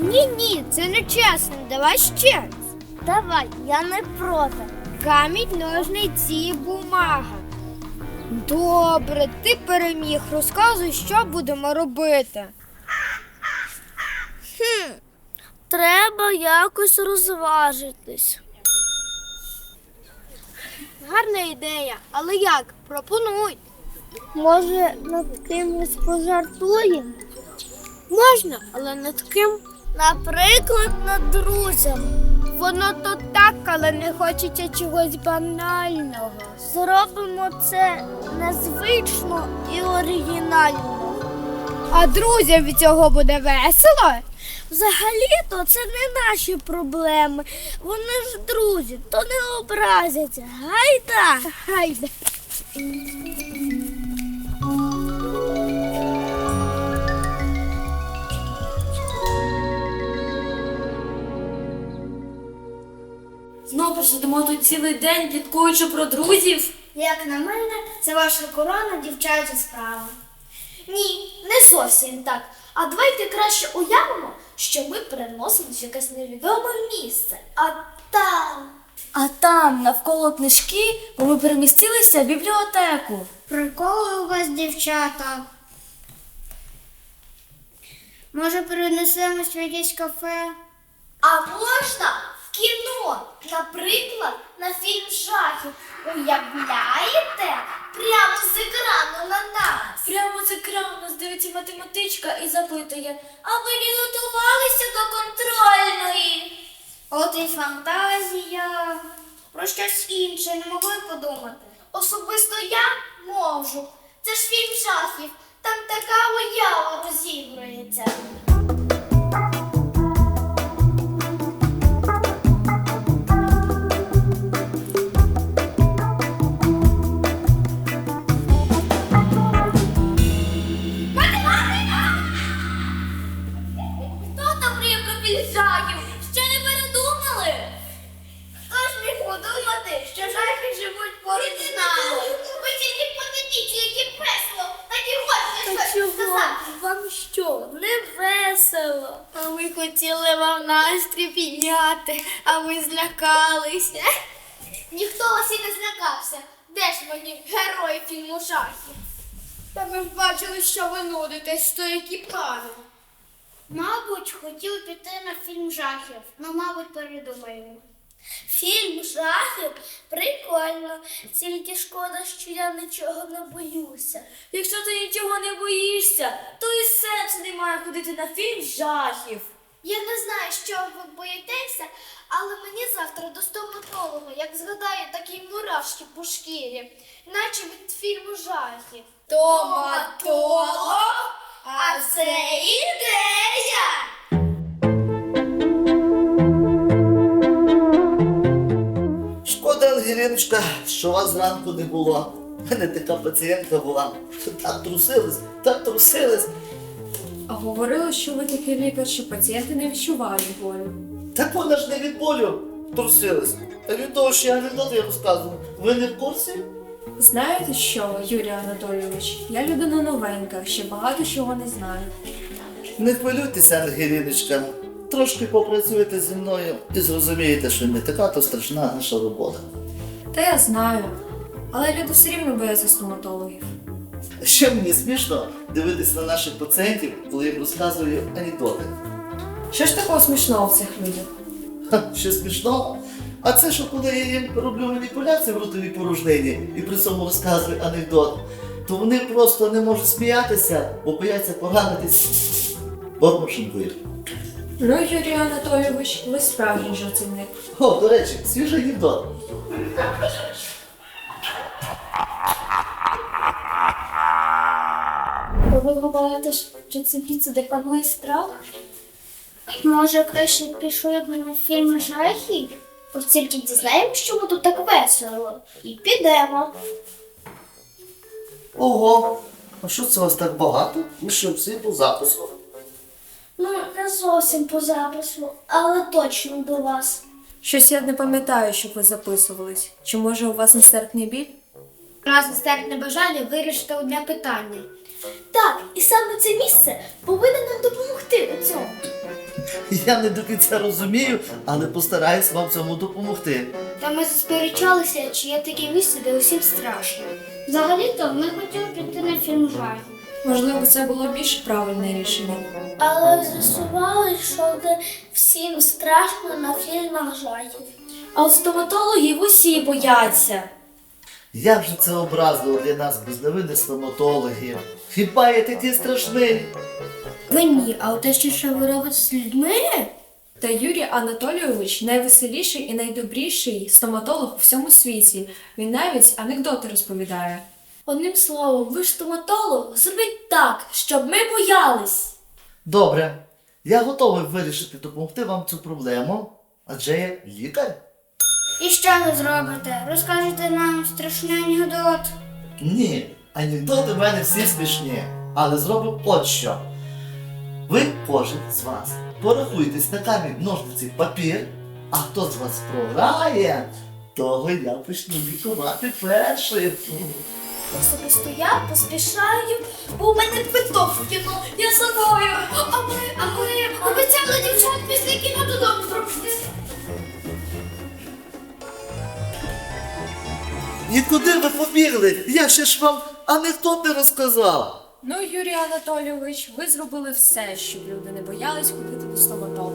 Ні, ні, це не чесно. Давай ще раз. Давай, я не проти. Камінь, ножниці і бумага. Добре, ти переміг. Розказуй, що будемо робити. Хм, Треба якось розважитись. Гарна ідея, але як? Пропонуй. Може, над кимось пожартуємо? Можна, але над ким? Наприклад, над друзями. Воно то так, але не хочеться чогось банального. Зробимо це незвично і оригінально. А друзям від цього буде весело? Взагалі-то це не наші проблеми. Вони ж друзі, то не образяться. Гайда! Гайда. Сидимо тут цілий день, пліткуючи про друзів. Як на мене, це ваша корона дівчача справа. Ні, не зовсім так. А давайте краще уявимо, що ми переносимось в якесь невідоме місце. А там. А там навколо книжки, бо ми перемістилися в бібліотеку. Приколи у вас, дівчата. Може, перенесемось в якесь кафе? А можна кіно, наприклад, на фільм жахів. Уявляєте? Прямо з екрану на нас. Прямо з екрану нас дивиться математичка і запитує. А ви підготувалися до контрольної? От і фантазія. Про щось інше не могли подумати. Особисто я можу. Це ж фільм жахів. Там така уява розігрується. Настрій підняти, а ви злякалися. Ніхто вас і не злякався. Де ж мені герої фільму жахів? Та ми ж бачили, що ви нудитесь, то які плани. Мабуть, хотів піти на фільм жахів, ну, мабуть, передумаємо. Фільм жахів прикольно, тільки шкода, що я нічого не боюся. Якщо ти нічого не боїшся, то і сенсу немає ходити на фільм жахів. Я не знаю, що ви боїтеся, але мені завтра до стоматолога, як згадаю такі мурашки по шкірі, наче від фільму жахів. Томатолог? А це ідея! Шкода, Ангеліночка, що вас зранку не було. У мене така пацієнтка була. Так трусились, так трусились. Говорили, що ви такий лікар, що пацієнти не відчувають болю. Так вона ж не від болю трусились. А від того, що я анекдоти розказував. Ви не в курсі? Знаєте що, Юрій Анатолійович? Я людина новенька, ще багато чого не знаю. Не хвилюйтеся, Ангеліночка. Трошки попрацюєте зі мною і зрозумієте, що не така то страшна наша робота. Та я знаю. Але люди все рівно бояться стоматологів. Ще мені смішно дивитись на наших пацієнтів, коли їм розказую анекдоти. Що ж такого смішного в цих людях? Ха, Що смішно. А це що коли я їм роблю маніпуляції в ротовій порожнині і при цьому розказую анекдот, то вони просто не можуть сміятися, бо бояться поранитись бормошинкою. Ну, Юрій Анатолійович, ви справжній жартівник. О, до речі, свіжий анекдот. Ви говорите, що це піцедеканний страх? Може, краще пішли б на фільм жахів? Ось тільки дізнаємось, чому тут так весело. І підемо. Ого, а що це у вас так багато? Ми що всі по запису? Ну, не зовсім по запису, але точно до вас. Щось я не пам'ятаю, щоб ви записувались. Чи може у вас нестерпний біль? Раз нестерпне бажання вирішити одне питання. Так, і саме це місце повинно нам допомогти у цьому. Я не до кінця розумію, але постараюсь вам в цьому допомогти. Та ми засперечалися, чи є таке місце, де усім страшно. Взагалі-то ми хотіли піти на фільм жахів. Можливо, це було більш правильне рішення. Але з'ясували, що де всім страшно на фільмах жахів. А от стоматологів усі бояться. Як же це образливо для нас, безневинних стоматологів? Хіба я такий страшний? Ви ні, а те, що ще ви робите з людьми? Та Юрій Анатолійович найвеселіший і найдобріший стоматолог у всьому світі. Він навіть анекдоти розповідає. Одним словом, ви ж стоматолог, зробіть так, щоб ми боялись. Добре, я готовий вирішити допомогти вам цю проблему, адже я лікар. І що ви зробите? Розкажете нам страшний анекдот? Ні, анекдоти в мене всі смішні, але зробимо от що. Ви кожен з вас порахуйтесь на камінь ножниці папір, а хто з вас програє, того я почну лікувати першим. Особисто я поспішаю, бо у мене квиток в кіно, я за тобою. А ми, а ми обіцяли дівчат після кіно додому провести. І куди ви побігли? Я ще ж вам анекдот не розказав. Ну, Юрій Анатолійович, ви зробили все, щоб люди не боялись ходити до стоматолога.